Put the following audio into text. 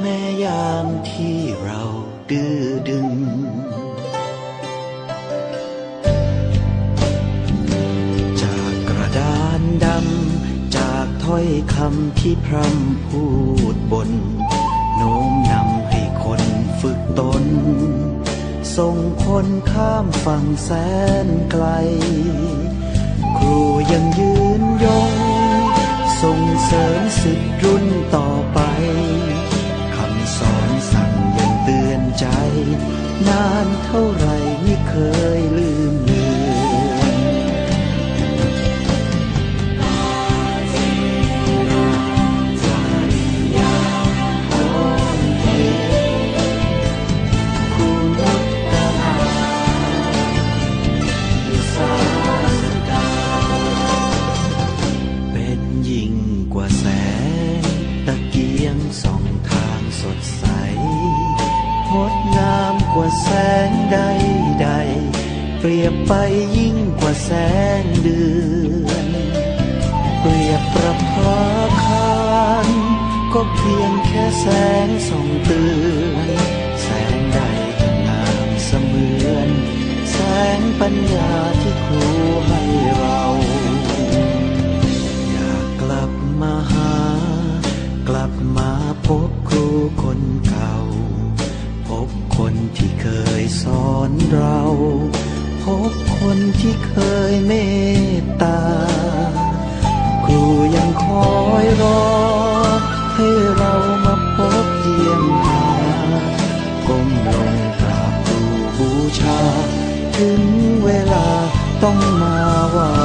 แม้ยามที่เราดื้อดึงจากกระดานดำจากถ้อยคำที่พร่ำพูดบน โน้มนำให้คนฝึกตน ส่งคนข้ามฝั่งแสนไกล ครูยังยืนยง ส่งเสริมสิทธิ์รุ่นต่อไป นานเท่าไรไม่เคยลืมเลือนเป็นยิ่งกว่าแสงตะเกียงส่องทางสดใส ดงามกว่าแสงใดใด เปรียบไปยิ่งกว่าแสงเดือน เปรียบประภาคารก็เพียงแค่แสงส่องเตือน แสงใดก็งามเสมือน แสงปัญญาที่ครูให้เรา อยากกลับมาหา กลับมาพบครูคนเก่า คนที่เคยสอนเรา พบคนที่เคยเมตตา ครูยังคอยรอ ให้เรามาพบเยี่ยมหาก้มลงกราบครูบูชา ถึงเวลาต้องมาว้ครู